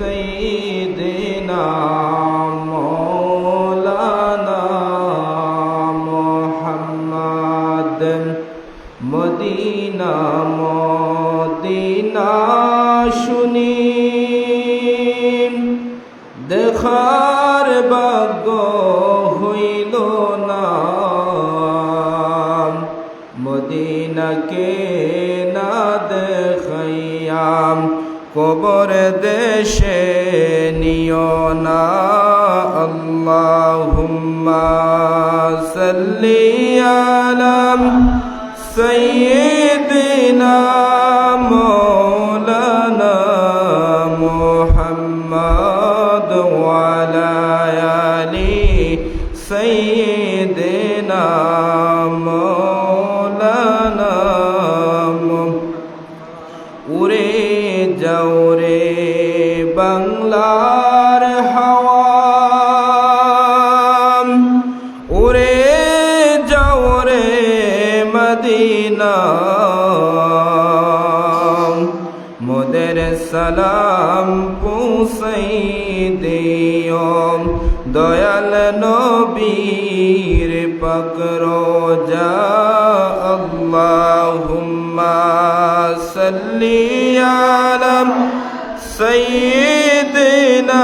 سيدنا কবর দেশে নিও না আল্লাহুম্মা সাল্লি সালাম পুসাই দিও দয়াল নবীর পকরো যা আল্লাহুম্মা সাল্লি আলা সাইয়্যিদিনা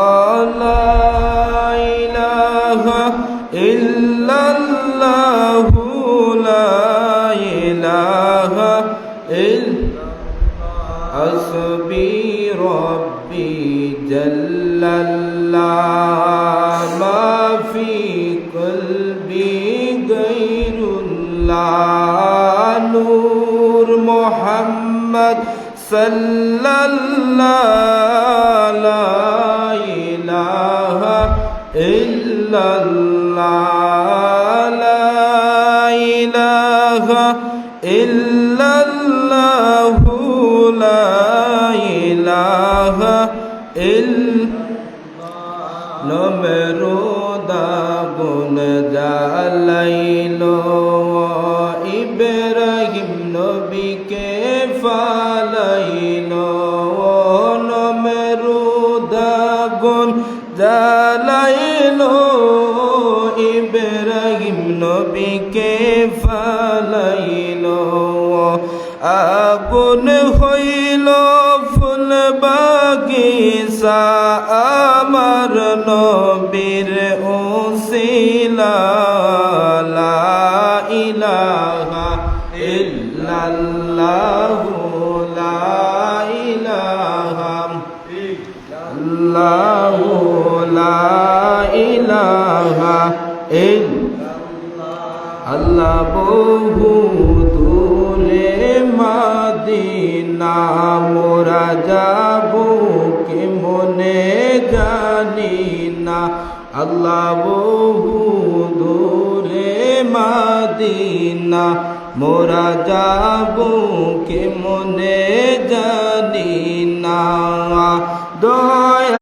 صلى الله لا إله إلا الله لا إله إلا الله لا إله إلا الله نمرود بن جالي আল্লাহ বহু দূরে মাদিনা, মোরা যাব কে মনে জানি না। আল্লাহ বহু দূরে মাদিনা, মোরা যাব কে মনে জানি না। দয়া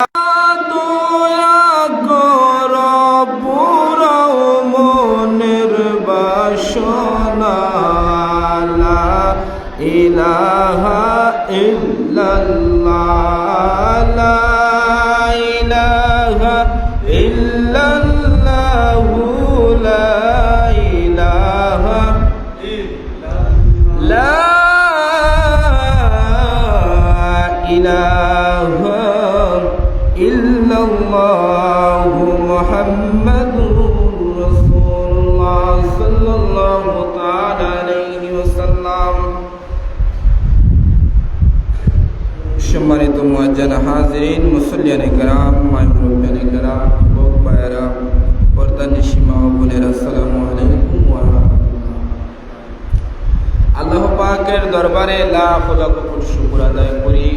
সম্মানিত মোয়াজ্জান হাজরিন, মুসল্লিয়ান কেরাম মাইমুরুবিয়ান কেরাম ভোগ পায়রা পর্দান সীমা বোনের, আসসালামু আলাইকুম আল্লাহ পাকের দরবারে লাখ লাখ শুকুর আদায় করি।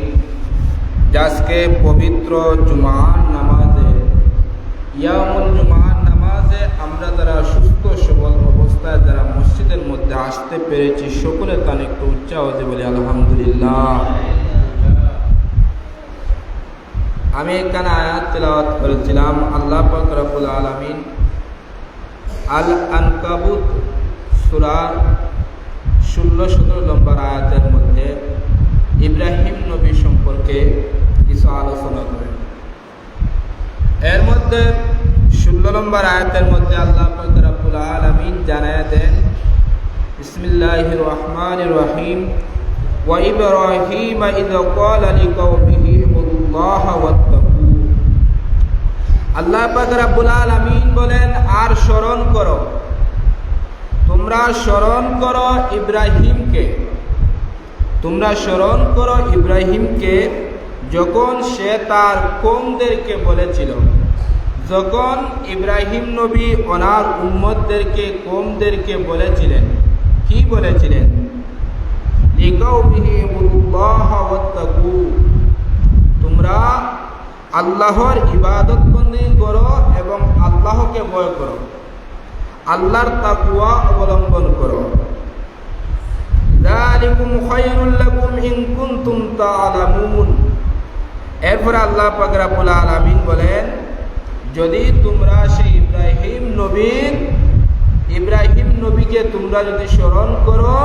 আজকে পবিত্র জুমার নামাজে। ইয়ামুল জুমার নামাজে আমরা যারা সুস্থ সবল অবস্থায় যারা মসজিদের মধ্যে আসতে পেরেছি, সকলে তার একটু উচ্চাহ যে বলি আলহামদুলিল্লাহ। আমি এখানে আয়াত তেলাওয়াত করেছিলাম, আল্লাহ রব্বুল আলামিন আল আনকাবুত সুরার ষোলো সতেরো নম্বর আয়াতের মধ্যে ইব্রাহিম নবী সম্পর্কে কিছু আলোচনা করেন এর মধ্যে ষোলো নম্বর আয়াতের মধ্যে আল্লাহ পাক রব্বুল আলামিন জানায় দেন বিসমিল্লাহির রহমানির রহিম وإبراهيم إذ قال لقومه اعبدوا الله واتقوه আল্লাহ পাক রাব্বুল আলামিন বলেন আর স্মরণ করো তোমরা স্মরণ করো ইব্রাহিমকে তোমরা স্মরণ করো ইব্রাহিমকে, যখন সে তার কোমদেরকে বলেছিল, যখন ইব্রাহিম নবী ওনার উম্মতদেরকে, কোমদেরকে বলেছিলেন, কি বলেছিলেন? তোমরা আল্লাহর ইবাদত বন্দী করো এবং আল্লাহকে ভয় করো, আল্লাহর তাকুয়া অবলম্বন করো। যালিকুম খায়রুল লাকুম ইন কুনতুম তা'লামুন এরপর আল্লাহ পাক রব্বুল আলামিন বলেন, যদি তোমরা সেই ইব্রাহিম নবীর, ইব্রাহিম নবীকে তোমরা যদি স্মরণ করো,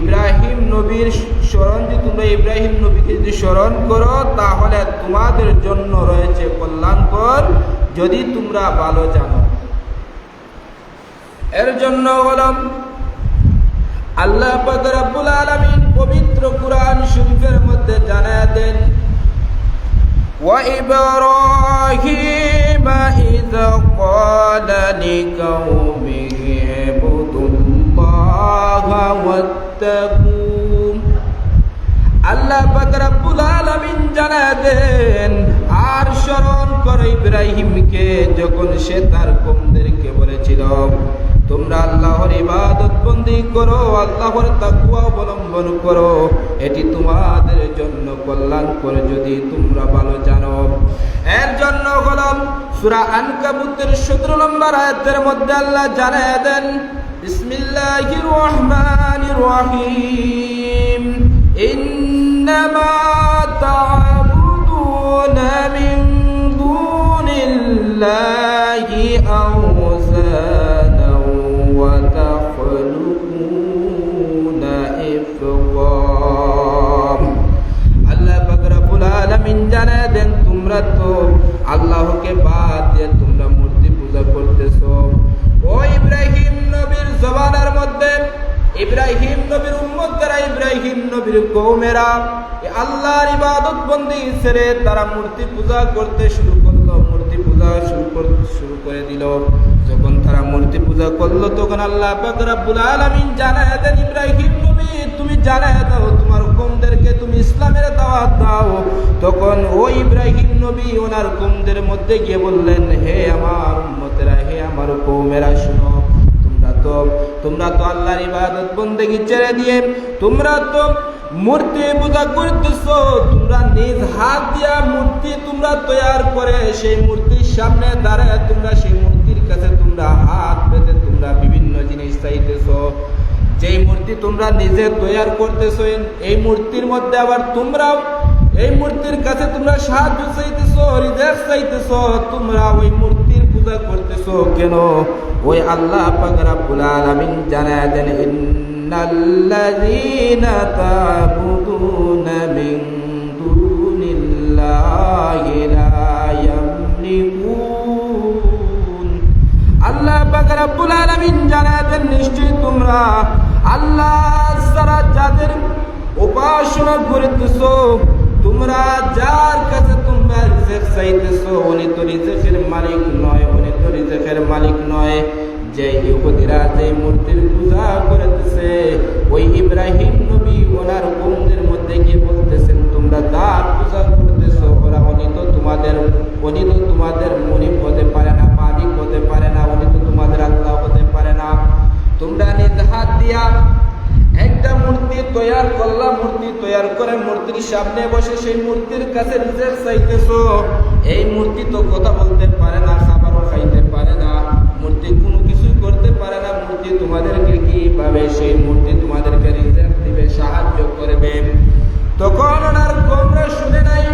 ইব্রাহিম নবীর স্মরণ যদি তোমরা ইব্রাহিম নবীকে যদি স্মরণ করো, তাহলে তোমাদের জন্য রয়েছে কল্যাণকর যদি তোমরা ভালো জানো। এর জন্য হলাম আল্লাহ পাক রব্বুল আলামিন পবিত্র কুরআন শরীফের মধ্যে জানায় দেন وإبراهيم إذ قال لقومه اعبدوا الله واتقوا আল্লাহ পাক রব্বুল আলামিন জানায় দেন আর স্মরণ করো ইব্রাহিমকে যখন সে তার কমদেরকে বলেছিল তোমরা আল্লাহর ইবাদত বন্দি করো, আল্লাহর তাকুয়া অবলম্বন করো। এটি তোমাদের জন্য কল্যাণ করে যদি তোমরা ভালো জানো। এর জন্য হলাম সুরা আনকাবুতের 17 নম্বর আয়াতের মধ্যে আল্লাহ জানায় দেন, বিসমিল্লাহির রহমানির রহিম। ইন্নামা তা'বুদুনা মিন দুনিল্লাহি আওসানা তোমরা তো আল্লাহকে বাদ দিয়ে তোমরা মূর্তি পূজা করতেছো। ও ইব্রাহিম নবীর জবানের মধ্যে, ইব্রাহিম নবীর উম্মত যারা, ইব্রাহিম নবীর কৌমেরা আল্লাহর ইবাদত বন্দি ছেড়ে তারা মূর্তি পূজা করতে শুরু করল, মূর্তি পূজা শুরু করতে শুরু করে দিল। যখন তারা মূর্তি পূজা করল, তখন আল্লাহ পাক আলামিন জানায় দেন, ইব্রাহিম নবী, তুমি জানায় দাও তোমার কমদেরকে ইসলামের দাওয়াত দাও, তখন ওই ইব্রাহিম নবী ওনার কমদের মধ্যে গিয়ে বললেন, হে আমার উম্মতেরা, হে আমার কৌমেরা, শুনো, তোমরা তো তোমরা তো আল্লাহর ইবাদত বন্দেগি ছেড়ে দিয়ে, তোমরা তো মূর্তি পূজা করতেছো, তোমরা নিজ হাত দিয়া মূর্তি তোমরা তৈয়ার করে, সেই মূর্তির সামনে দাঁড়ায় তোমরা, সেই মূর্তির কাছে তোমরা হাত পেতে তোমরা বিভিন্ন জিনিস চাইতেছো। যেই মূর্তি তোমরা নিজে তৈয়ার করতেছো, এই মূর্তির মধ্যে আবার তোমরাও এই মূর্তির কাছে তোমরা সাহায্য চাইতেছো রিজেক্ট চাইতেছো, তোমরা ওই মূর্তির পূজা করতেছো কেন? ওই আল্লাহ পাক রব্বুল আলামিন জানায় দেন, ইন্নাল্লাযীনা তা'বুদুনা মিন দুনিল্লাহি লা ইয়ামলিকুন। আল্লাহ পাক রব্বুল দেন, নিশ্চয়ই তোমরা যে যে মূর্তির পূজা ওই ইব্রাহিম নবী ওনার মধ্যে গিয়ে বলতেছেন, তোমরা যার পূজা করতেছো, ওরা তোমাদের উনি তো তোমাদের মনিব হতে পারে করে মূর্তির সামনে বসে সেই মূর্তির কাছে নিজের চাইতেছ। এই মূর্তি তো কথা বলতে পারে না, খাবারও খাইতে পারে না, মূর্তি কোনো কিছু করতে পারে না। মূর্তি তোমাদেরকে কীভাবে সেই মূর্তি তোমাদেরকে রিজার্ভ দিবে, সাহায্য করবে? তখন ওনার কমরা শুনে নাই।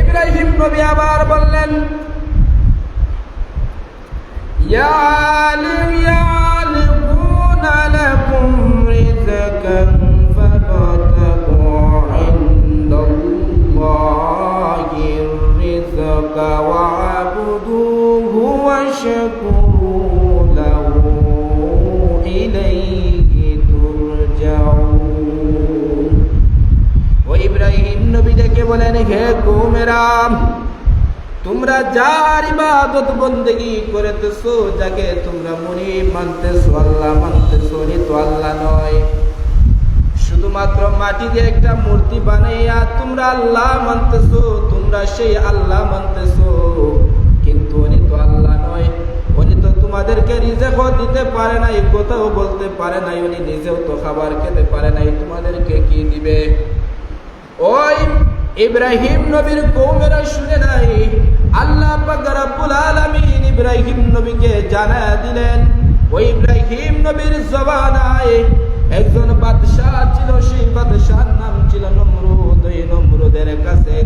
ইব্রাহিম নবী আবার বললেন يعلم يعلمون لكم رزقا الرزق واعبدوه واشكروا له إليه ترجعون ও ইব্রাহিম নবী ডেকে বলেন হে কৌমেরা তোমরা যার ইবাদত বন্দেগি করেতেছো যাকে তোমরা মনি মানতেছো আল্লাহ মানতেছো উনি তো আল্লাহ নয় শুধুমাত্র মাটি দিয়ে একটা মূর্তি বানাইয়া তোমরা আল্লাহ মানতেছো, তোমরা সেই আল্লাহ মানতেছো। কিন্তু উনি তো আল্লাহ নয়, উনি তো তোমাদেরকে রিজেকও দিতে পারে নাই, কোথাও বলতে পারে নাই, উনি নিজেও তো খাবার খেতে পারে নাই, তোমাদেরকে কি দিবে? ওই ইব্রাহিম নবীর কৌমেরা শুনে নাই, আল্লাহ রব্বুল আলামিন ইব্রাহিম নবীকে জানা দিলেন, ওই ইব্রাহিম নবীর জবানায় একজন বাদশাহ ছিল, সেই বাদশার নাম ছিল নমরুদ। এই নমরুদের কাছে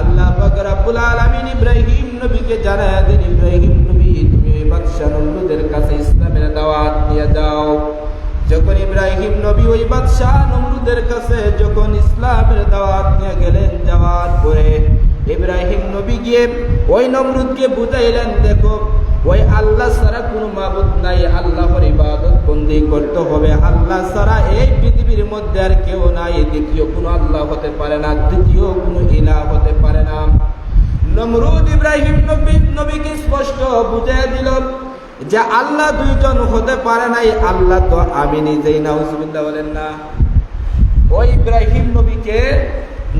আল্লাহ পাক রব্বুল আলামিন ইব্রাহিম নবীকে জানা দেন, ইব্রাহিম নবী, তুমি ওই বাদশাহ নমরুদের কাছে ইসলামের দাওয়াত নিয়ে যাও। যখন ইব্রাহিম নবী ওই বাদশাহ নমরুদের কাছে যখন ইসলামের দাওয়াত নিয়ে গেলেন, যাওয়ার পরে ইব্রাহিম নবী গিয়ে ওই নমরুদকে বুঝাইলেন, দেখো ওই আল্লাহ ছাড়া কোনো মাবুদ নাই, আল্লাহর ইবাদত বন্দি করতে হবে। আল্লাহ ছাড়া এই পৃথিবীর মধ্যে আর কেউ নাই। দ্বিতীয় কোনো আল্লাহ হতে পারে না, দ্বিতীয় কোনো ইলা হতে পারে না। নমরুদ ইব্রাহিম নবী, নবীকে স্পষ্ট বুঝিয়ে দিল যে আল্লাহ দুইজন হতে পারে নাই, আল্লাহ তো আমি নিজেই না নাউজুবিল্লাহ বলেন না। ওই ইব্রাহিম নবীকে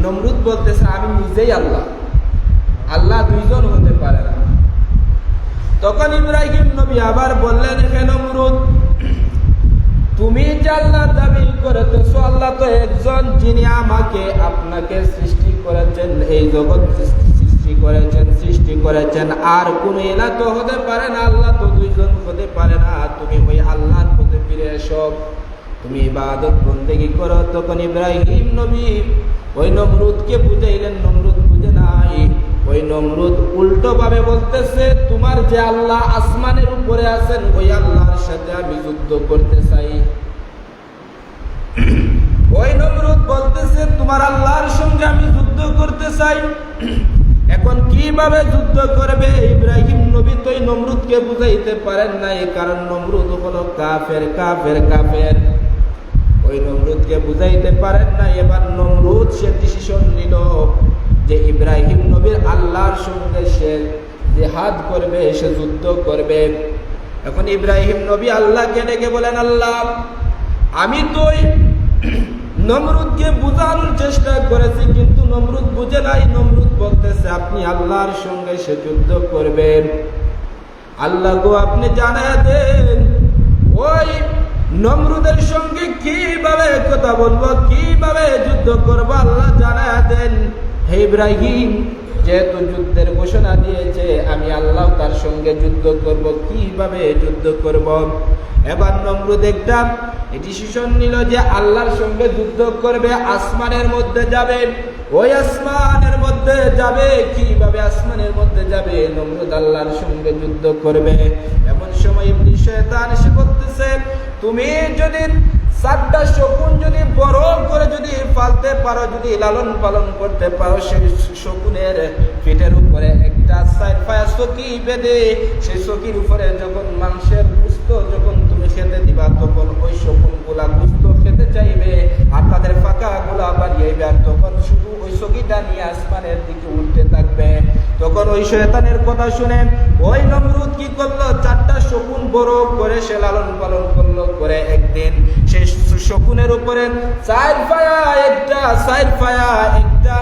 নমরুদ বলতেছে, আমি নিজেই আল্লাহ। আল্লাহ দুইজন হতে পারে না। তখন ইব্রাহিম নবী আবার বললেন, হে নমরুদ, তুমি আল্লাহ দাবি করেতেছো আল্লাহ তো একজন যিনি আমাকে আপনাকে সৃষ্টি করেছেন, এই জগৎ সৃষ্টি করেছেন সৃষ্টি করেছেন। আর কোন এলা তো হতে পারে না, আল্লাহ তো দুইজন হতে পারে না। তুমি ওই আল্লাহর পথে ফিরে এসো। তুমি ইবাদত বন্দেগি করো। তখন ইব্রাহিম নবী ওই নমরুদকে বুঝাইলেন, নমরুদ ওই নমরুদ উল্টো ভাবে বলতেছে, তোমার যে আল্লাহ আসমানের উপরে আছেন, ওই আল্লাহর সাথে আমি যুদ্ধ করতে চাই। ওই নমরুদ বলতেছে, তোমার আল্লাহর সঙ্গে আমি যুদ্ধ করতে চাই। এখন কীভাবে যুদ্ধ করবে? ইব্রাহিম নবী তো নমরুদকে বুঝাইতে পারেন নাই, কারণ নমরুদ হলো কাফের কাফের কাফের। ওই নমরুদকে বুঝাইতে পারেন না এবার নমরুদ সে ডিসিশন নিল। যে ইব্রাহিম নবীর আল্লাহর সঙ্গে সে জেহাদ করবে, সে যুদ্ধ করবে। এখন ইব্রাহিম নবী আল্লাহকে ডেকে বলেন, আল্লাহ, আমি তো নমরুদকে বুঝানোর চেষ্টা করেছি, কিন্তু নমরুদ বুঝে নাই। নমরুদ বলতেছে, আপনি আল্লাহর সঙ্গে সে যুদ্ধ করবেন আল্লাহ গো, আপনি জানায় দেন, ওই নমরুদের সঙ্গে কীভাবে কথা বলব, কীভাবে যুদ্ধ করব? আল্লাহ জানায় দেন হে ইব্রাহিম, যেহেতু যুদ্ধের ঘোষণা দিয়েছে, আমি আল্লাহ তার সঙ্গে যুদ্ধ করব, কীভাবে যুদ্ধ করব? এবার নমরুদ একটা ডিসিশন নিল যে আল্লাহর সঙ্গে যুদ্ধ করবে, আসমানের মধ্যে যাবে। ওই আসমানের মধ্যে যাবে, কীভাবে আসমানের মধ্যে যাবে? নমরুদ আল্লাহর সঙ্গে যুদ্ধ করবে। এমন সময় শয়তান এসে বলতেছে, তুমি যদি চারটা শকুন যদি বড় করে যদি পালতে পারো, যদি লালন পালন করতে পারো, সেই শকুনের পেটের উপরে একটা সাইড চকি বেঁধে, সেই চকির উপরে যখন মাংসের গুস্ত যখন তুমি খেতে দিবা, তখন ওই শকুনগুলা গুস্ত খেতে চাইবে আর তাদের ফাঁকা গুলা বাড়িয়ে আর তখন শুধু ওই চকিটা নিয়ে আসমানের দিকে উঠতে থাকবে। তখন ওই শয়তানের কথা শুনে ওই নমরুদ কি করল? চারটা শকুন বড় করে সে লালন পালন করল, করে একদিন শকুনের উপরে একটা একটা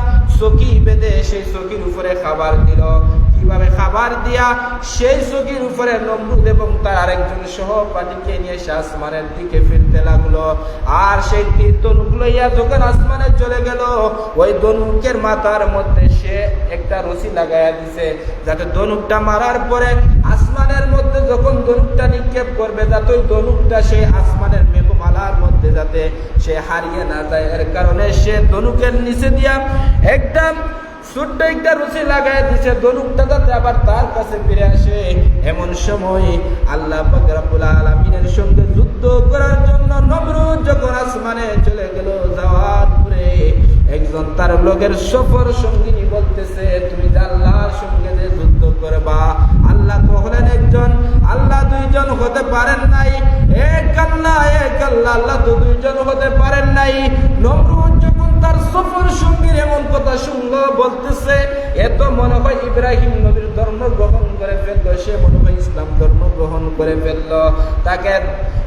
বেঁধে সেই উপরে খাবার দিল। কীভাবে খাবার দিয়া সেই উপরে নমরুদ এবং তার আরেকজন সহপাঠীকে নিয়ে সে আসমানের দিকে ফিরতে লাগল। আর সেই লইয়া যখন আসমানে চলে গেল, ওই ধনুকের মাথার মধ্যে সে একটা রশি লাগাইয়া দিছে, যাতে ধনুকটা মারার পরে আসমানের মধ্যে যখন ধনুকটা নিক্ষেপ করবে, যাতে ওই ধনুকটা সেই আসমানের মধ্যে যাতে সে হারিয়ে না যায়। এর কারণে সে ধনুকের নিচে দিয়া একটা ছোট্ট একটা রুচি লাগাই দিছে। ধনুকটা যাতে আবার তার কাছে ফিরে আসে। এমন সময় আল্লাহ পাক রব্বুল আলামিনের সঙ্গে যুদ্ধ করার জন্য নমরুদ যখন আসমানে চলে গেল, যাওয়ার পরে একজন তার লোকের সফর সঙ্গিনী বলতেছে, তুমি যে আল্লাহর সঙ্গে যে যুদ্ধ করবা আল্লাহ তো হলেন একজন, আল্লাহ দুইজন হতে পারেন নাই। এক আল্লাহ এক আল্লাহ আল্লাহ তো দুইজন হতে পারেন নাই। নমরুদ যখন তার সফর সঙ্গীর এমন কথা শুনলো, বলতেছে এত মনে হয় ইব্রাহিম নবীর ধর্ম গ্রহণ করে ফেলল, সে মনে হয় ইসলাম ধর্ম গ্রহণ করে ফেলল। তাকে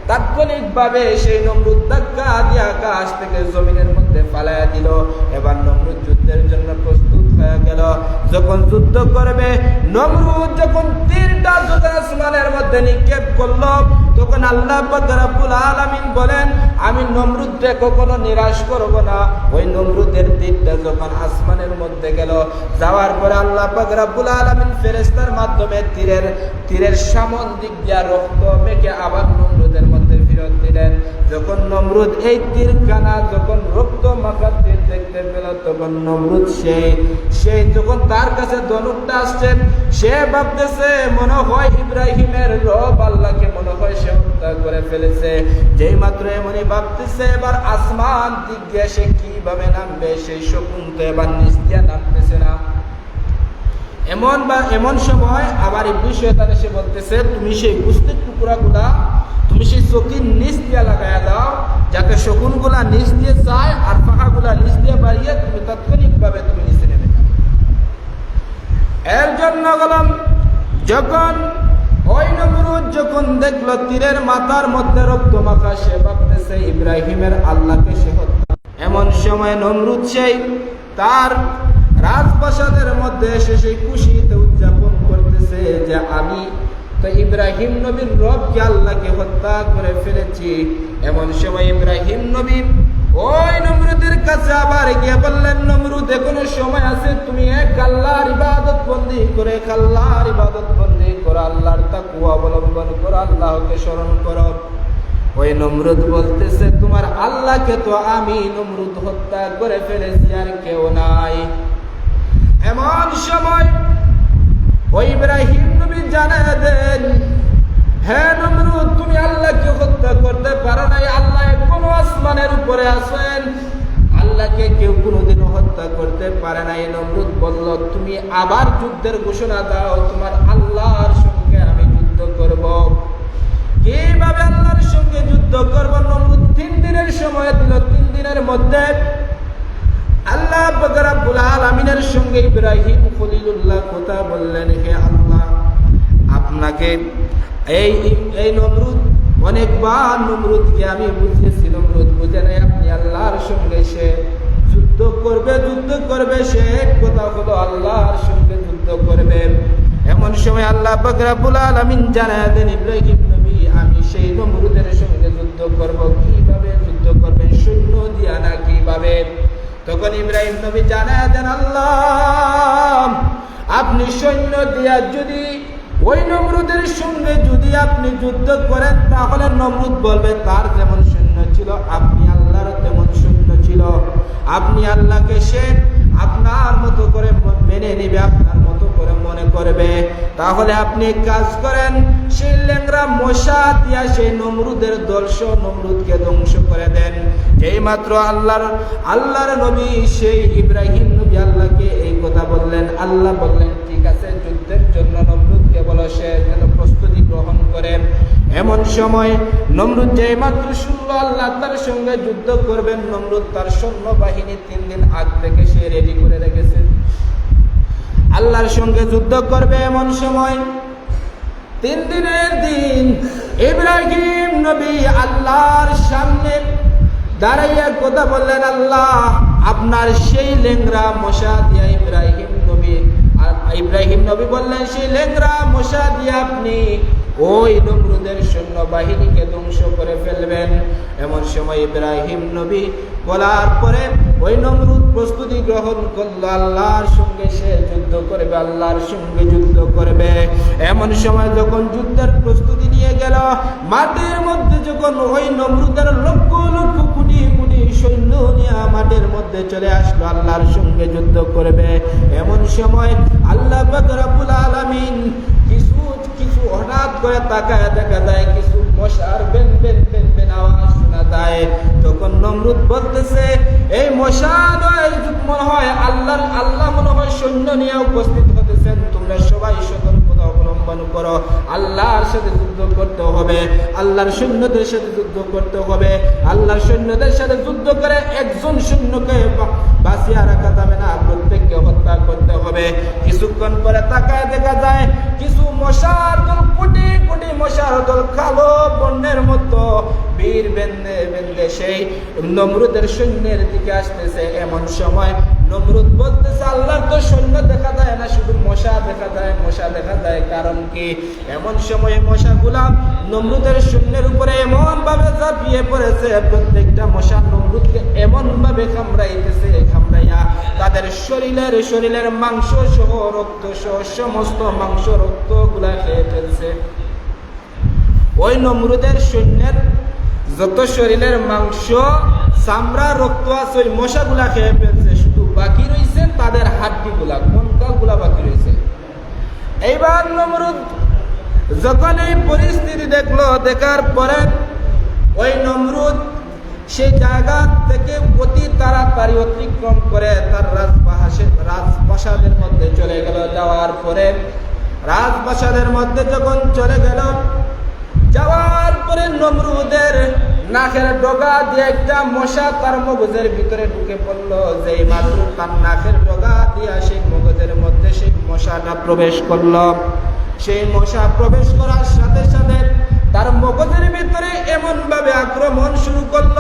তাৎক্ষণিকভাবে সেই নমরুদ ধাক্কা আকাশ থেকে জমিনের মধ্যে ফালাইয়া দিল। এবার নমরুদ যুদ্ধের জন্য প্রস্তুত হয়ে গেল। যখন যুদ্ধ করবে যখন মধ্যে নিক্ষেপ করল, তখন আল্লাহ রব্বুল আলামিন বলেন, আমি নমরুদকে কখনো নিরাশ করব না। ওই নমরুদের তীরটা যখন আসমানের মধ্যে গেল যাওয়ার পরে আল্লাহ রব্বুল আলামিন ফেরেশতার মাধ্যমে তীরের তীরের সামন দিক দিয়া রক্ত মেখে আবার নমরুদের মধ্যে ফেরত দিলেন। যখন নমরুদ এই তীরখানা, যখন রক্ত মাখা তীর দেখতে পেল, তখন নমরুদ সেই সেই যখন তার কাছে ধনুকটা আসছে সে ভাবতেছে, মনে হয় ইব্রাহিমের রব আল্লাহকে, মনে হয় সে হত্যা করে ফেলেছে। যেই মাত্র এমনই ভাবতেছে, এবার আসমান দিক দিয়ে সে কীভাবে নামবে, সেই শকুন তো এবার নিচ দিয়ে নামতেছে না। এমন বা এমন সময় আবার এই বিষয় তাহলে সে বলতেছে, তুমি সেই বুস্তির টুকরাগুলা, তুমি সেই চকির নিচ দিয়ে লাগাইয়া দাও, যাতে শকুনগুলা নিচ দিয়ে যায় আর পাখাগুলা নিচ দিয়ে বাড়িয়ে তুমি তাৎক্ষণিকভাবে তুমি নিচে যাও এর জন্য গেলাম, যখন ওই নমরুদ যখন দেখল, তীরের মাথার মধ্যে রক্ত মাখা, সে ভাবতেছে, ইব্রাহিমের আল্লাহকে সে হত্যা এমন সময় নমরুদ সেই তার রাজপ্রাসাদের মধ্যে এসে সেই খুশিতে উদযাপন করতেছে যে আমি তো ইব্রাহিম নবীর রবকে আল্লাহকে হত্যা করে ফেলেছি। এমন সময় ইব্রাহিম নবী ওই নমরুদের কাছে আবার গিয়ে বললেন, নমরুদ, এখনও সময় আছে, তুমি এক আল্লাহর ইবাদত বন্দি করে এক আল্লাহর ইবাদত বন্দি করো আল্লাহর তাকুয়া অবলম্বন করো আল্লাহকে স্মরণ করো। ওই নমরুদ বলতেছে, তোমার আল্লাহকে তো আমি নমরুদ হত্যা করে ফেলেছি, আর কেউ নাই। এমন সময় ওই ইব্রাহিম নবী জানা দেন হ্যাঁ নমরুদ, তুমি আল্লাহকে হত্যা করতে পারো নাই। আল্লাহ কোন আসমানের উপরে আছেন। আল্লাহকে কেউ কোনোদিনও হত্যা করতে পারে নাই। নমরুদ বলল, তুমি আবার যুদ্ধের ঘোষণা দাও। তোমার আল্লাহর সঙ্গে আমি যুদ্ধ করব। কীভাবে আল্লাহর সঙ্গে যুদ্ধ করব? নমরুদ তিন দিনের সময় দিল। তিন দিনের মধ্যে আল্লাহ বকরাবুল আলমিনের সঙ্গে ইব্রাহিম খলিলুল্লাহ কথা বললেন, হে আল্লাহ, আপনাকে এই এই নমরুদ, অনেকবার নমরুদকে আমি বুঝিয়েছি নমরুদ বুঝে নাই, আপনি আল্লাহর সঙ্গে সে যুদ্ধ করবে যুদ্ধ করবে, সে কথা হলো আল্লাহর সঙ্গে যুদ্ধ করবে। এমন সময় আল্লাহ বকরাবুল আলমিন জানায় দেন, ইব্রাহিম নবী, আমি সেই নমরুদের সঙ্গে যুদ্ধ করব। কীভাবে যুদ্ধ করবেন? কীভাবে তখন ইব্রাহিম নবী জানায় দেন, আল্লাহ, আপনি সৈন্য দিয়া যদি ওই নমরুদের সঙ্গে যদি আপনি যুদ্ধ করেন, তাহলে নমরুদ বলবে, তার যেমন সৈন্য ছিল, আপনি আল্লাহর তেমন সৈন্য ছিল। আপনি আল্লাহকে সে আপনার মতো করে মেনে নেবে, আপনার করে মনে করবে। তাহলে আপনি কাজ করেন, সেই মশা দিয়া সেই নমরুদের দর্শ নমরুদকে ধ্বংস করে দেন। এই মাত্র আল্লাহর আল্লাহর নবী সেই ইব্রাহিম নবী আল্লাহকে এই কথা বললেন। আল্লাহ বললেন, ঠিক আছে, যুদ্ধের জন্য নমরুদকে বলো, সে যেন প্রস্তুতি গ্রহণ করেন এমন সময় নমরুদ যে মাত্র শুনল, আল্লাহ তার সঙ্গে যুদ্ধ করবেন। নমরুদ তার সৈন্য বাহিনী তিন দিন আগ থেকে সে রেডি করে রেখেছে। আল্লাহর সঙ্গে যুদ্ধ করবে এমন সময়। তিন দিনের দিন ইব্রাহিম নবী আল্লাহর সামনে দাঁড়াইয়া কথা বললেন, আল্লাহ, আপনার সেই লেংরা মশা দিয়া ইব্রাহিম নবী আর ইব্রাহিম নবী বললেন, সেই লেংরা মশা দিয়ে আপনি ওই নমরুদের সৈন্য বাহিনীকে ধ্বংস করে ফেলবেন। এমন সময় ইব্রাহিম নবী বলার পরে ওই নমরুদ প্রস্তুতি গ্রহণ করল, আল্লাহর সঙ্গে সে যুদ্ধ করবে, আল্লাহর সঙ্গে যুদ্ধ করবে। এমন সময় যখন যুদ্ধের প্রস্তুতি নিয়ে গেল, মাটির মধ্যে যখন ওই নমরুদের লক্ষ লক্ষ কোটি কোটি সৈন্য নিয়ে মাঠের মধ্যে চলে আসলো, আল্লাহর সঙ্গে যুদ্ধ করবে। এমন সময় আল্লাহ পাক রব্বুল আলামিন কিছু হঠাৎ করে তাকায় দেখা যায় কিছু মশার বেন বেন বেন বেন আওয়াজ শোনা যায়। তখন নমরুদ বলতেছে, এই মশা নয় মনে হয় আল্লাহ আল্লাহ মনে হয় সৈন্য নিয়ে উপস্থিত হতেছেন। তোমরা সবাই সতর্কতা অবলম্বন করো। আল্লাহর সাথে যুদ্ধ করতে হবে। আল্লাহর সৈন্যদের সাথে যুদ্ধ করতে হবে। আল্লাহর সৈন্যদের সাথে যুদ্ধ করে একজন সৈন্যকে বাঁচিয়ে রাখা যাবে না। প্রত্যেককে হত্যা করতে হবে। কিছুক্ষণ পরে তাকায় দেখা যায়, কিছু মশার দল, কোটি কোটি মশার দল কালো বন্যের মতো, বীর বেন্দে বেন্দে সেই নমরুদের সৈন্যের দিকে আসতেছে। এমন সময় নমরুদ বলতেছে, আল্লাহর তো সৈন্য দেখা যায় না, শুধু মশা দেখা যায়, মশা দেখা যায়। কারণ কি? এমন সময় মশাগুলা নমরুদের সৈন্যের উপরে এমন ভাবে ঝাঁপিয়ে পড়েছে, প্রত্যেকটা মশা নমরুদকে এমন ভাবে কামড়াইতেছে, কামড়াইয়া তাদের শরীরের শরীরের মাংস সহ রক্ত সহ সমস্ত মাংস রক্তগুলা খেয়ে ফেলছে। ওই নমরুদের সৈন্যের যত শরীরের মাংস, চামড়া, রক্ত আছে, ওই মশাগুলা খেয়ে ফেলছে। শুধু বাকি রয়েছে তাদের হাড্ডিগুলা গুলা বাকি রয়েছে এইবার নমরুদ যখন এই পরিস্থিতি দেখল, দেখার পরে ওই নমরুদ সেই জায়গা থেকে অতি তাড়াতাড়ি অতিক্রম করে তার রাজপ্রাসাদের রাজপ্রাসাদের মধ্যে চলে গেল। যাওয়ার পরে রাজপ্রাসাদের মধ্যে যখন চলে গেল, যাওয়ার পরে নমরুদের নাকের ডগা দিয়ে একটা মশা তার মগজের ভিতরে ঢুকে পড়ল। যেই মাত্র তার নাকের ডগা দিয়ে সেই মগজের মধ্যে সেই মশাটা প্রবেশ করল। সেই মশা প্রবেশ করার সাথে সাথে তার মগজের ভিতরে এমন ভাবে আক্রমণ শুরু করল।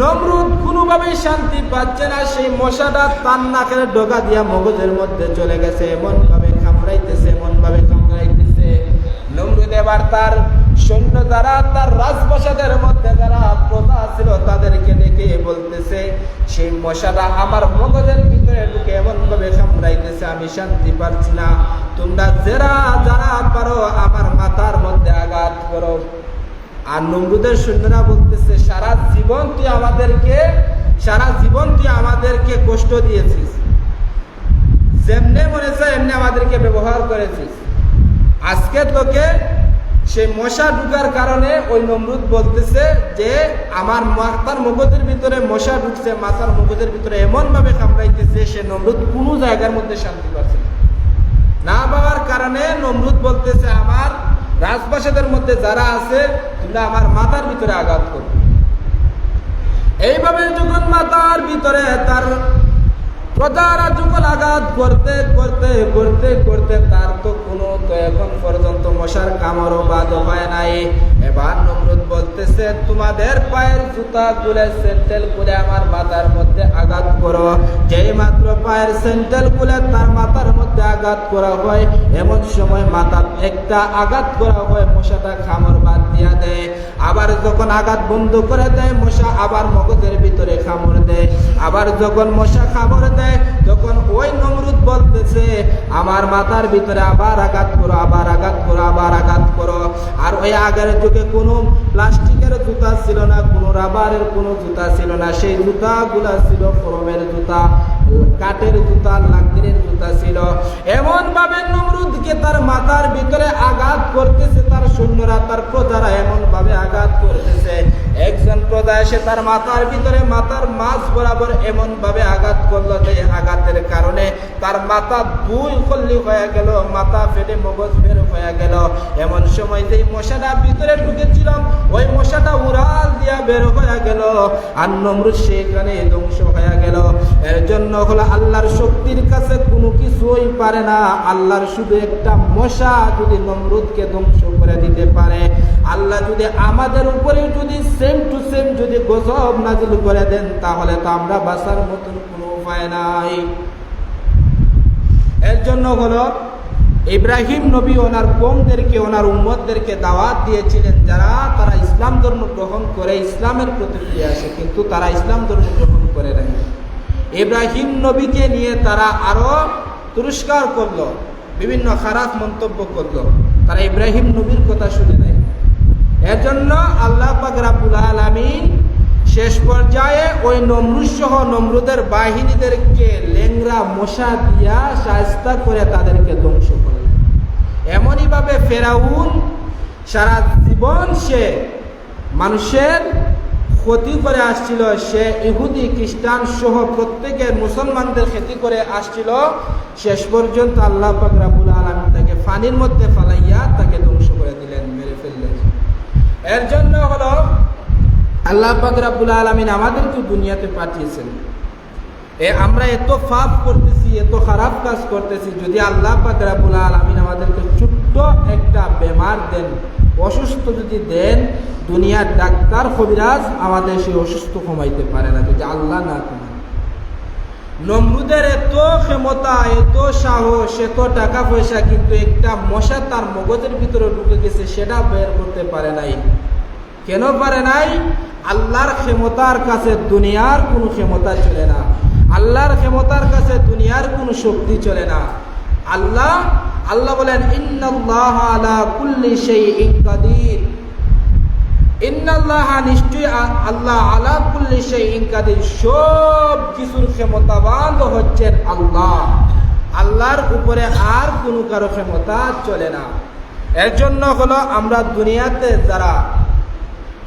নমরুদ কোনোভাবেই শান্তি পাচ্ছে না, সেই মশাটা তার নাকের ডোকা দিয়া মগজের মধ্যে চলে গেছে এমন ভাবে কামড়াইতেছে এমন ভাবে কামড়াইতেছে। নমরুদ এবার তার সৈন্য যারা তার রাজপ্রাসাদের মধ্যে যারা প্রজা ছিল তাদেরকে ডেকে বলতেছে, সেই মশাটা আমার মগজের ভিতরে ঢুকে এমন ভাবে কামড়াইতেছে আমি শান্তি পাচ্ছি না। তোমরা যারা যারা পারো আমার মাথার মধ্যে আঘাত করো। আর নমরুদের সৈন্যরা বলতেছে, সারা জীবন তুই আমাদেরকে, সারা জীবন তুই আমাদেরকে কষ্ট দিয়েছিস। যেমনে মনে এমনি আমাদেরকে ব্যবহার করেছিস। আজকে তোকে সেই মশা ঢুকার কারণে ওই নমরুদ বলতেছে যে আমার মাথার মগজের ভিতরে মশা ঢুকছে, মাথার মগজের ভিতরে এমন ভাবে কামড়াইতেছে সে নমরুদ কোনো জায়গার মধ্যে শান্তি পাচ্ছে না। পাওয়ার কারণে নমরুদ বলতেছে, আমার রাজপ্রাসাদের মধ্যে যারা আছে, তোমরা আমার মাথার ভিতরে আঘাত করবে এইভাবে যখন মাথার ভিতরে তার প্রজারা যুগল আঘাত করতে করতে করতে করতে তার তো কোনো তো এখন পর্যন্ত মশার কামড়ও বাদ হয় নাই। এবার নমরুদ বলতেছে, তোমাদের পায়ের জুতা খুলে স্যান্ডেল খুলে আমার মাথার মধ্যে আঘাত করো। যেই মাত্র পায়ের স্যান্ডেল খুলে তার মাথার মধ্যে আঘাত করা হয়, এমন সময় মাথা একটা আঘাত করা হয়, মশাটা খামর বাদ দিয়া দেয়। আবার যখন আঘাত বন্ধ করে দেয়, মশা আবার মগজের ভিতরে খামড় দেয়। আবার যখন মশা খামড় দেয়, তখন ওই নমরুদ বলতেছে, আমার মাথার ভিতরে আবার আঘাত করো, আবার আঘাত করো, আবার আঘাত করো। আর ওই আগের যুগে কোনো প্লাস্টিকের জুতা ছিল না, কোনো রাবারের কোনো জুতা ছিল না। সেই জুতাগুলা ছিল ফরমের জুতা, কাঠের জুতা, লাকড়ির জুতা ছিল। এমনভাবে নমরুদকে তার মাথার ভিতরে আঘাত করতেছে, তার সৈন্যরা, তার প্রজারা এমনভাবে আঘাত করতেছে। একজন প্রজা এসে তার মাথার ভিতরে মাথার মাছ বরাবর এমন ভাবে আঘাত করল যে আঘাতের কারণে তার মাথা দুই কল্লি হয়ে গেল, মাথা ফেটে মগজ বের হয়ে গেল। এমন সময় যেই মশাটা ভিতরে ঢুকেছিল ওই মশাটা উড়াল দিয়া বের হয়ে গেল। আর নমরুদ সেখানে ধ্বংস হয়ে গেল। এর জন্য হলো আল্লাহর শক্তির কাছে কোনো কিছুই পারে না। আল্লাহর শুধু একটা মশা যদি নমরুদকে ধ্বংস করে দিতে পারে। আল্লাহ যদি আমাদের উপরে যদি সেম টু সেম যদি গজব নাজিল করে দেন, তাহলে তো আমরা বাঁচার মতন কোনো উপায় নাই। এর জন্য হলো, ইব্রাহিম নবী ওনার কমদেরকে, ওনার উম্মতদেরকে দাওয়াত দিয়েছিলেন যারা, তারা ইসলাম ধর্ম গ্রহণ করে ইসলামের প্রতিক্রিয়া আসে, কিন্তু তারা ইসলাম ধর্ম গ্রহণ করে নাই। ইব্রাহিম নবীকে নিয়ে তারা আরও তুরস্কার করল, বিভিন্ন খারাপ মন্তব্য করল। তারা ইব্রাহিম নবীর কথা শুনে নাই এর জন্য আল্লাহ পাক রাব্বুল আলামিন শেষ পর্যায়ে ওই নমরুদ সহ নমরুদের বাহিনীদেরকে লেংরা মশা দিয়া সাহস্তা করে তাদেরকে ধ্বংস করে এমনইভাবে ফেরাউন সারা জীবন সে মানুষের ক্ষতি করে আসছিল, সে ইহুদি, খ্রিস্টান সহ প্রত্যেকের মুসলমানদের ক্ষতি করে আসছিল। শেষ পর্যন্ত আল্লাহ পাক ফানির মধ্যে ফালাইয়া তাকে ধ্বংস করে দিলেন, মেরে ফেললেন। এর জন্য হলো আল্লাহ পাক রাব্বুল আলামিন আমাদেরকে দুনিয়াতে পাঠিয়েছেন। এ আমরা এত পাপ করতেছি, এত খারাপ কাজ করতেছি, যদি আল্লাহ পাক রাব্বুল আলামিন আমাদেরকে ছোট্ট একটা বেমার দেন, অসুস্থ যদি দেন, দুনিয়ার ডাক্তার, কবিরাজ আমাদের সেই অসুস্থ কমাইতে পারে না, যদি আল্লাহ না কমায়। নমরুদের এত ক্ষমতা, এত সাহস, এত টাকা পয়সা কিন্তু একটা মশা তার মগজের ভিতরে ঢুকে গেছে, সেটা বের করতে পারে নাই। কেন পারে নাই? আল্লাহর ক্ষমতার কাছে দুনিয়ার কোনো ক্ষমতা চলে না। আল্লাহর ক্ষমতার কাছে দুনিয়ার কোনো শক্তি চলে না। আল্লাহ আল্লাহ বলেন, ইন্নাল্লাহ আলা কুল্লি শাইইন কাদির। ইন্নাল্লাহ নিশ্চয়ই আল্লাহ আলা কুল্লি শাইইন কাদির। সব কিছুর ক্ষমতাবান হচ্ছেন আল্লাহ। আল্লাহর উপরে আর কোনো কারও ক্ষমতা চলে না। এর জন্য হলো আমরা দুনিয়াতে যারা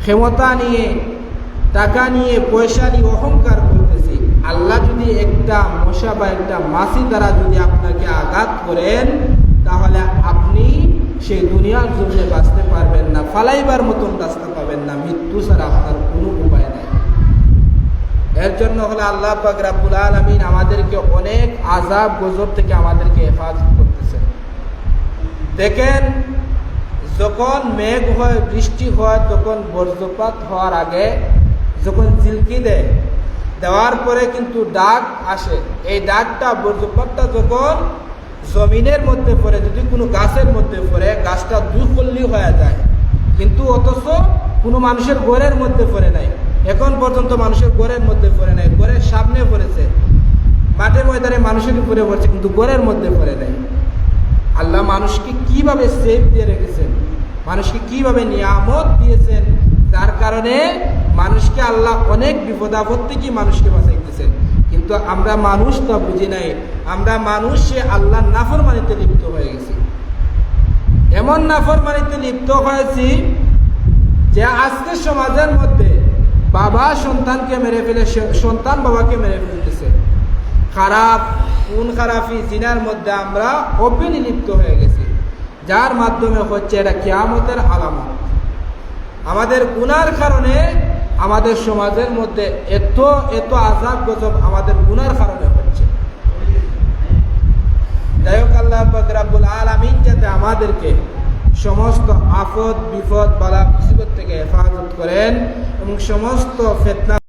ক্ষমতা নিয়ে, টাকা নিয়ে, পয়সা নিয়ে অহংকার করতেছি, আল্লাহ যদি একটা মশা বা একটা মাসি দ্বারা যদি আপনাকে আঘাত করেন, তাহলে সেই দুনিয়ার জন্য বাঁচতে পারবেন না, ফালাইবার মতন রাস্তা পাবেন না, মৃত্যু ছাড়া আপনার কোনো উপায় নাই। এর জন্য হলে আল্লাহ পাক রাব্বুল আলামিন আমাদেরকে অনেক আজাব গজব থেকে আমাদেরকে হেফাজত করতেছেন দেখেন, যখন মেঘ হয়, বৃষ্টি হয়, তখন বজ্রপাত হওয়ার আগে যখন জিলকি দেয়, দেওয়ার পরে কিন্তু ডাক আসে। এই ডাকটা, বজ্রপাতটা যখন জমিনের মধ্যে পড়ে, যদি কোনো গাছের মধ্যে পড়ে, গাছটা দুই কল্লি হয়ে যায়। কিন্তু অথচ কোনো মানুষের ঘরের মধ্যে পড়ে নাই। এখন পর্যন্ত মানুষের ঘরের মধ্যে পড়ে নাই। ঘরের সামনে পড়েছে। মাঠে ময়দানে মানুষের উপরে পড়ছে, কিন্তু ঘরের মধ্যে পড়ে নাই। আল্লাহ মানুষকে কীভাবে সেফ দিয়ে রেখেছেন? মানুষকে কীভাবে নিয়ামত দিয়েছেন? যার কারণে মানুষকে আল্লাহ অনেক বিপদ আপদ থেকে মানুষকে বাঁচাইতেছেন কিন্তু আমরা মানুষ তা বুঝি নাই। আমরা মানুষ সে আল্লাহ নাফরমানিতে লিপ্ত হয়ে গেছি। এমন নাফরমানিতে লিপ্ত হয়েছি যে আজকের সমাজের মধ্যে বাবা সন্তানকে মেরে ফেলে সন্তান বাবাকে মেরে ফেলতেছে। খারাপ কোন খারাপি, জিনার মধ্যে আমরা ওপেনই লিপ্ত হয়ে গেছি। যার মাধ্যমে হচ্ছে এটা কিয়ামতের আলামত। আমাদের গুনার কারণে আমাদের সমাজের মধ্যে এত এত আজাব গজব আমাদের গুনার কারণে হচ্ছে। যাই হোক আল্লাহ পাক আলমিন যাতে আমাদেরকে সমস্ত আফত, বিপদ, বালা, মুসিবত থেকে হেফাজত করেন এবং সমস্ত ফেতনা